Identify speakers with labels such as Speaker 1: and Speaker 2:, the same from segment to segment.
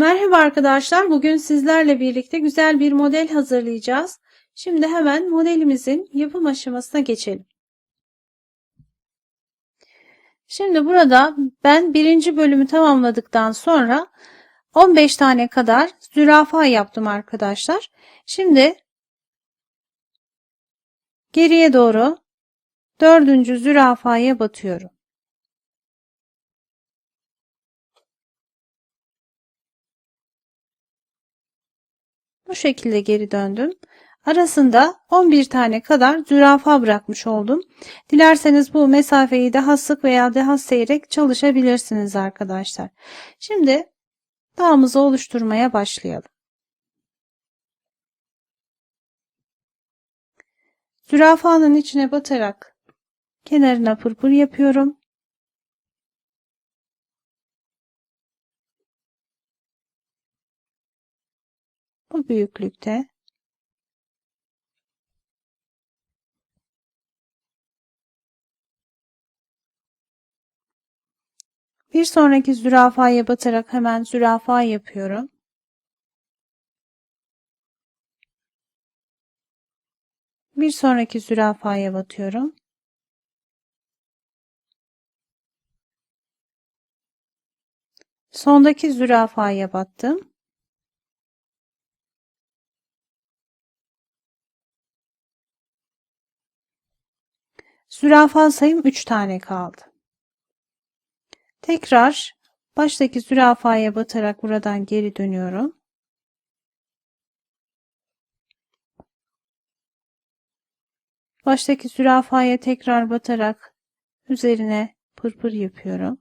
Speaker 1: Merhaba arkadaşlar. Bugün sizlerle birlikte güzel bir model hazırlayacağız. Şimdi hemen modelimizin yapım aşamasına geçelim. Şimdi burada ben birinci bölümü tamamladıktan sonra 15 tane kadar zürafa yaptım arkadaşlar. Şimdi geriye doğru dördüncü zürafaya batıyorum. Bu şekilde geri döndüm. Arasında 11 tane kadar zürafa bırakmış oldum. Dilerseniz bu mesafeyi daha sık veya daha seyrek çalışabilirsiniz arkadaşlar. Şimdi dağımızı oluşturmaya başlayalım. Zürafanın içine batarak kenarına pırpır yapıyorum. Bu büyüklükte. Bir sonraki zürafaya batarak hemen zürafa yapıyorum. Bir sonraki zürafaya batıyorum. Sondaki zürafaya battım. Zürafa sayım 3 tane kaldı. Tekrar baştaki zürafaya batarak buradan geri dönüyorum. Baştaki zürafaya tekrar batarak üzerine pırpır yapıyorum.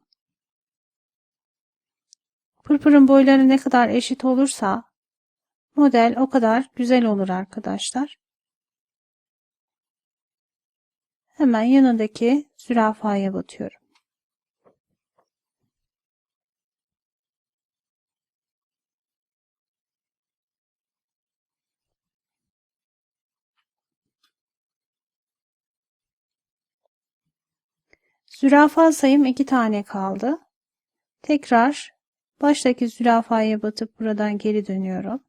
Speaker 1: Pırpırın boyları ne kadar eşit olursa model o kadar güzel olur arkadaşlar. Hemen yanındaki zürafaya batıyorum. Zürafa sayım iki tane kaldı. Tekrar baştaki zürafaya batıp buradan geri dönüyorum.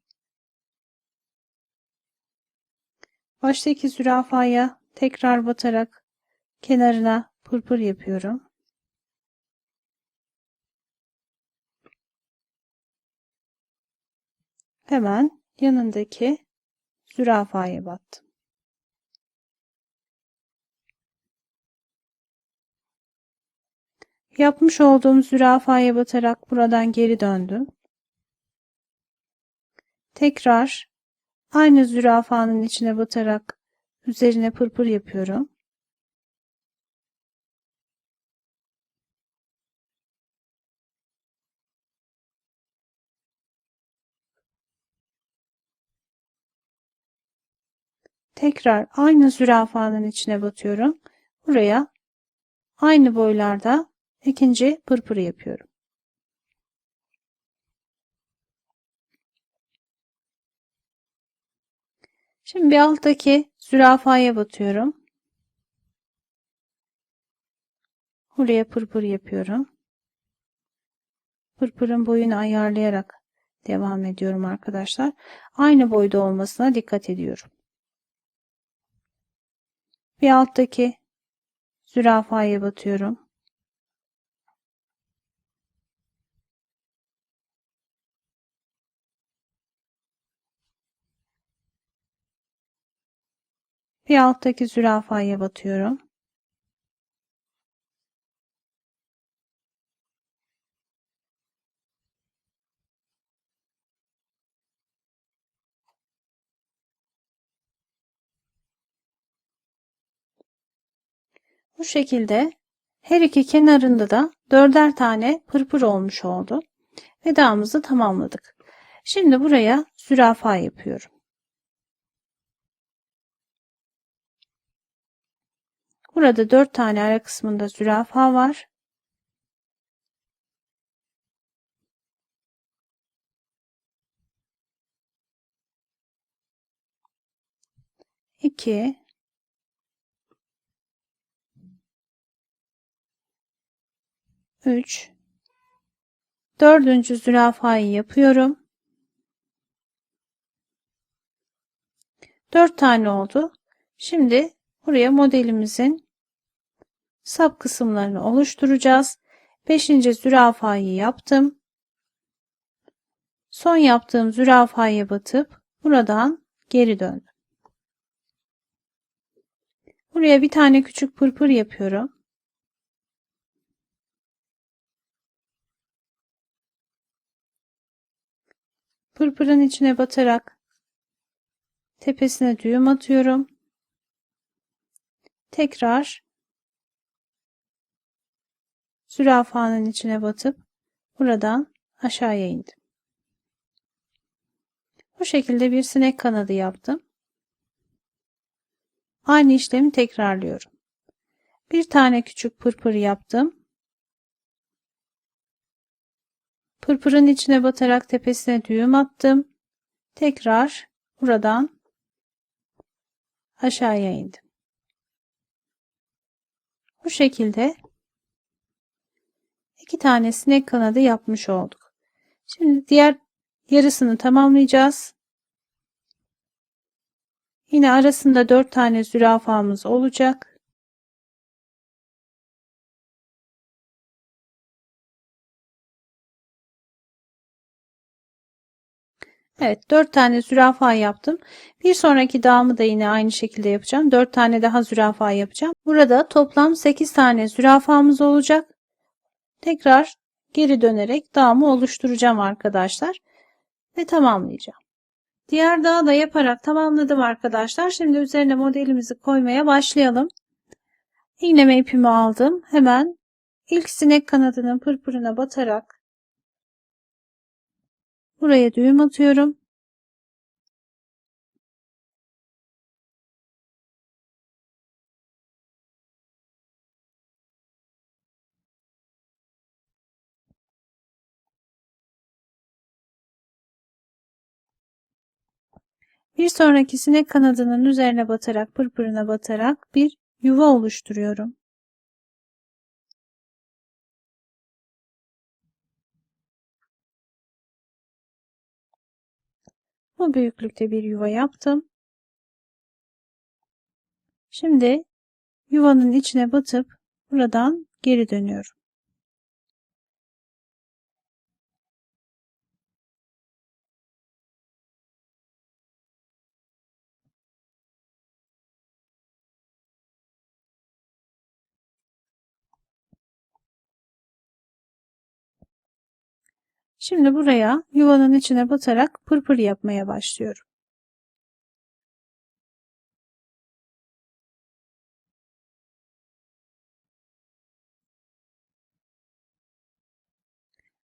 Speaker 1: Baştaki zürafaya tekrar batarak kenarına pırpır yapıyorum. Hemen yanındaki zürafaya battım. Yapmış olduğum zürafaya batarak buradan geri döndüm. Tekrar aynı zürafanın içine batarak Üzerine pırpır yapıyorum. Tekrar aynı zürafanın içine batıyorum. Buraya aynı boylarda ikinci pırpır yapıyorum. Şimdi bir alttaki zürafaya batıyorum. Buraya pırpır yapıyorum. Pırpırın boyunu ayarlayarak devam ediyorum arkadaşlar. Aynı boyda olmasına dikkat ediyorum. Bir alttaki zürafaya batıyorum. Bir alttaki zürafaya batıyorum. Bu şekilde her iki kenarında da dörder tane pırpır olmuş oldu. Vedamızı tamamladık. Şimdi buraya zürafa yapıyorum. Burada dört tane ara kısmında zürafa var. İki, üç, Dördüncü zürafayı yapıyorum. Dört tane oldu. Şimdi buraya modelimizin sap kısımlarını oluşturacağız. Beşinci zürafayı yaptım. Son yaptığım zürafaya batıp buradan geri döndüm. Buraya bir tane küçük pırpır yapıyorum. Pırpırın içine batarak tepesine düğüm atıyorum. Tekrar zürafanın içine batıp buradan aşağıya indim. Bu şekilde bir sinek kanadı yaptım. Aynı işlemi tekrarlıyorum. Bir tane küçük pırpır yaptım. Pırpırın içine batarak tepesine düğüm attım. Tekrar buradan aşağıya indim. Bu şekilde iki tane sinek kanadı yapmış olduk. Şimdi diğer yarısını tamamlayacağız. Yine arasında 4 tane zürafamız olacak. Evet 4 tane zürafa yaptım. Bir sonraki dağımı da yine aynı şekilde yapacağım. 4 tane daha zürafa yapacağım. Burada toplam 8 tane zürafamız olacak. Tekrar geri dönerek dağımı oluşturacağım arkadaşlar. Ve tamamlayacağım. Diğer dağı da yaparak tamamladım arkadaşlar. Şimdi üzerine modelimizi koymaya başlayalım. İğneme ipimi aldım. Hemen ilk sinek kanadının pırpırına batarak buraya düğüm atıyorum. Bir sonraki sinek kanadının üzerine batarak pırpırına batarak bir yuva oluşturuyorum. Bu büyüklükte bir yuva yaptım. Şimdi yuvanın içine batıp buradan geri dönüyorum. Şimdi buraya yuvanın içine batarak pırpır yapmaya başlıyorum.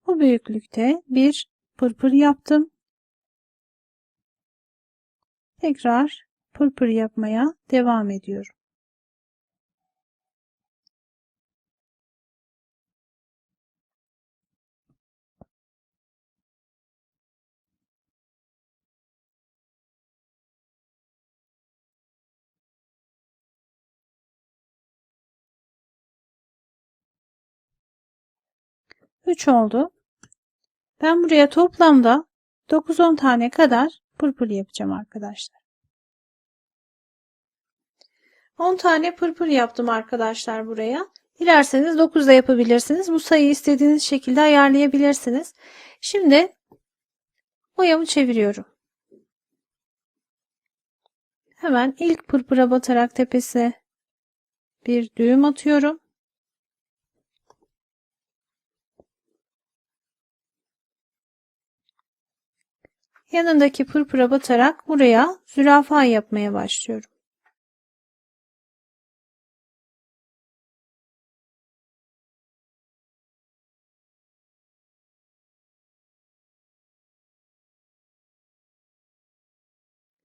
Speaker 1: Bu büyüklükte bir pırpır yaptım. Tekrar pırpır yapmaya devam ediyorum. Üç oldu. Ben buraya toplamda 9-10 tane kadar pırpır yapacağım arkadaşlar. 10 tane pırpır yaptım arkadaşlar buraya. Dilerseniz 9 da yapabilirsiniz. Bu sayıyı istediğiniz şekilde ayarlayabilirsiniz. Şimdi boyamı çeviriyorum. Hemen ilk pırpıra batarak tepesine bir düğüm atıyorum. Yanındaki pırpıra batarak buraya zürafa yapmaya başlıyorum.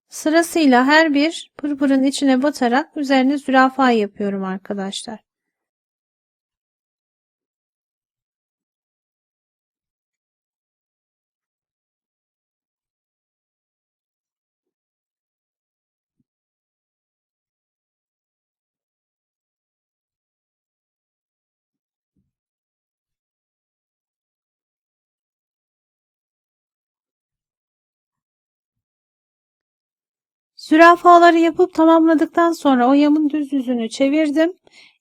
Speaker 1: Sırasıyla her bir pırpırın içine batarak üzerine zürafa yapıyorum arkadaşlar. Zürafaları yapıp tamamladıktan sonra o yamın düz yüzünü çevirdim.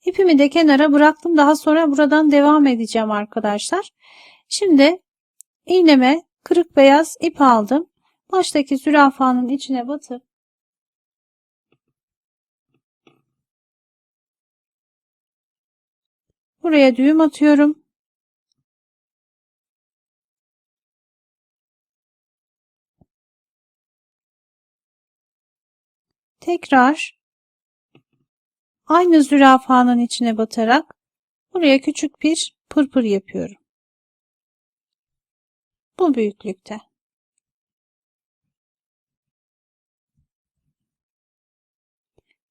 Speaker 1: İpimi de kenara bıraktım. Daha sonra buradan devam edeceğim arkadaşlar. Şimdi iğneme kırık beyaz ip aldım. Baştaki zürafanın içine batıp buraya düğüm atıyorum. Tekrar aynı zürafanın içine batarak buraya küçük bir pırpır yapıyorum. Bu büyüklükte.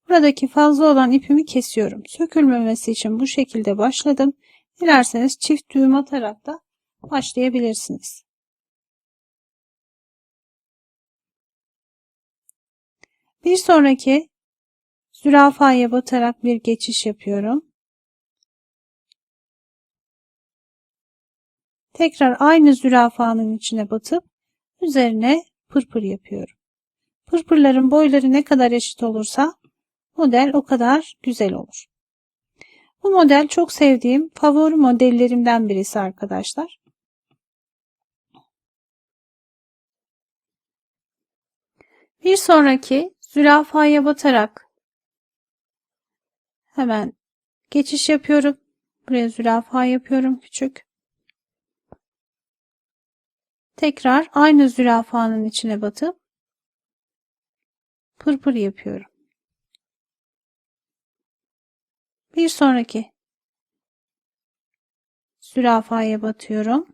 Speaker 1: Buradaki fazla olan ipimi kesiyorum. Sökülmemesi için bu şekilde başladım. Dilerseniz çift düğüm atarak da başlayabilirsiniz. Bir sonraki zürafaya batarak bir geçiş yapıyorum. Tekrar aynı zürafanın içine batıp üzerine pırpır yapıyorum. Pırpırların boyları ne kadar eşit olursa model o kadar güzel olur. Bu model çok sevdiğim favori modellerimden birisi arkadaşlar. Bir sonraki zürafaya batarak hemen geçiş yapıyorum. Buraya zürafa yapıyorum küçük. Tekrar aynı zürafanın içine batıp pırpır yapıyorum. Bir sonraki zürafaya batıyorum.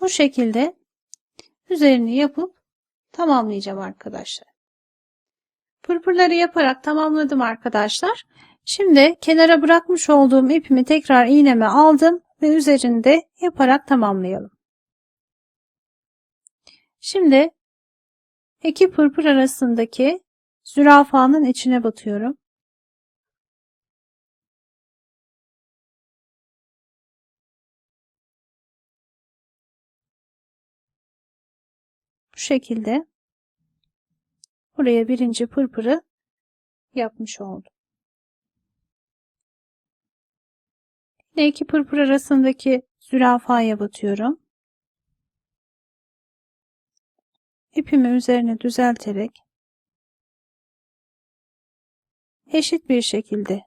Speaker 1: Bu şekilde üzerini yapıp tamamlayacağım arkadaşlar. Pırpırları yaparak tamamladım arkadaşlar. Şimdi kenara bırakmış olduğum ipimi tekrar iğneme aldım ve üzerinde yaparak tamamlayalım. Şimdi iki pırpır arasındaki zürafanın içine batıyorum. Şekilde buraya birinci pırpırı yapmış oldum. Yine iki pırpır arasındaki zürafaya batıyorum. İpimi üzerine düzelterek eşit bir şekilde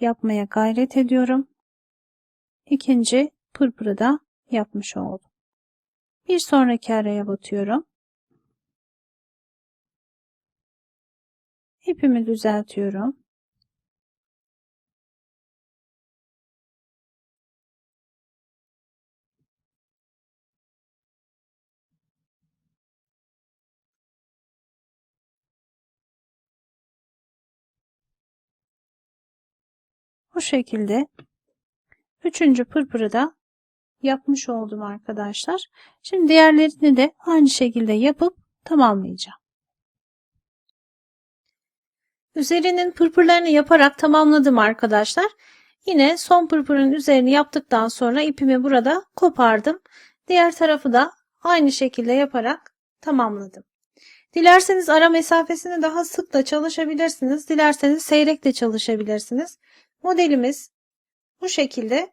Speaker 1: yapmaya gayret ediyorum. İkinci pırpırı da yapmış oldum. Bir sonraki araya batıyorum. İpimi düzeltiyorum. Bu şekilde üçüncü pırpırı da yapmış oldum arkadaşlar. Şimdi diğerlerini de aynı şekilde yapıp tamamlayacağım. Üzerinin pırpırlarını yaparak tamamladım arkadaşlar. Yine son pırpırın üzerini yaptıktan sonra ipimi burada kopardım. Diğer tarafı da aynı şekilde yaparak tamamladım. Dilerseniz ara mesafesini daha sık da çalışabilirsiniz. Dilerseniz seyrek de çalışabilirsiniz. Modelimiz bu şekilde